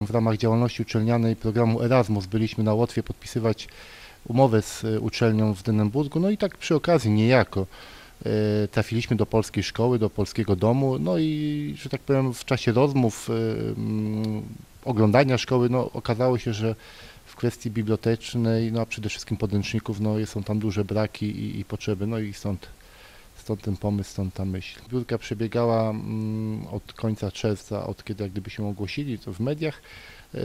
W ramach działalności uczelnianej programu Erasmus byliśmy na Łotwie podpisywać umowę z e, uczelnią w Dynenburgu, no i tak przy okazji niejako e, trafiliśmy do polskiej szkoły, do polskiego domu, no i że tak powiem w czasie rozmów, e, mm, oglądania szkoły, no okazało się, że w kwestii bibliotecznej, no a przede wszystkim podręczników, no są tam duże braki i, i potrzeby, no i stąd, stąd ten pomysł, stąd ta myśl. Zbiórka przebiegała mm, od końca czerwca, od kiedy jak gdyby się ogłosili to w mediach. E,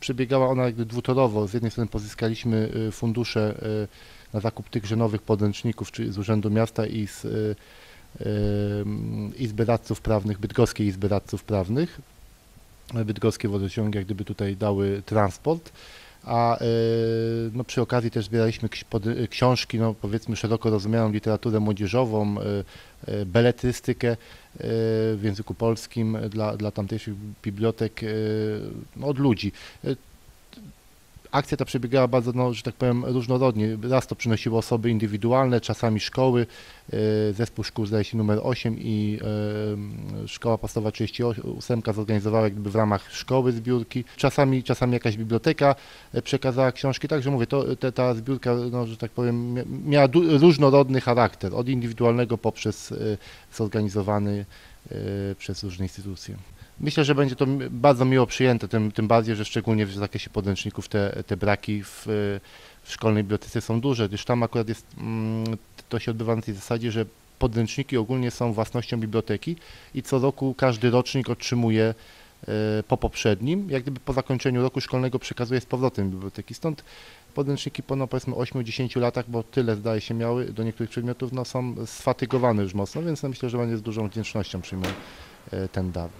Przebiegała ona jakby dwutorowo. Z jednej strony pozyskaliśmy e, fundusze e, na zakup tychże nowych podręczników, czy z Urzędu Miasta i z Izby Radców Prawnych, Bydgoskiej Izby Radców Prawnych. Bydgoskie wodociągi jak gdyby tutaj dały transport, a e, no, przy okazji też zbieraliśmy e, książki, no, powiedzmy szeroko rozumianą literaturę młodzieżową, e, beletrystykę w języku polskim dla, dla tamtejszych bibliotek no, od ludzi. Akcja ta przebiegała bardzo, no, że tak powiem, różnorodnie. Raz to przynosiło osoby indywidualne, czasami szkoły, e, zespół szkół zdaje się numer 8 i e, szkoła podstawowa 38 zorganizowała jak gdyby w ramach szkoły zbiórki. Czasami, czasami jakaś biblioteka e, przekazała książki, także mówię, to, te, ta zbiórka, no, że tak powiem, mia- miała różnorodny charakter, od indywidualnego poprzez zorganizowany przez różne instytucje. Myślę, że będzie to bardzo miło przyjęte, tym, tym bardziej, że szczególnie w zakresie podręczników te, te braki w, e, w szkolnej bibliotece są duże, gdyż tam akurat jest, mm, to się odbywa na tej zasadzie, że podręczniki ogólnie są własnością biblioteki i co roku każdy rocznik otrzymuje e, po poprzednim, jak gdyby po zakończeniu roku szkolnego przekazuje z powrotem biblioteki. Stąd podręczniki po no, powiedzmy 8-10 latach, bo tyle zdaje się miały do niektórych przedmiotów, no, są sfatygowane już mocno, więc no, myślę, że będzie z dużą wdzięcznością przyjmą e, ten dar.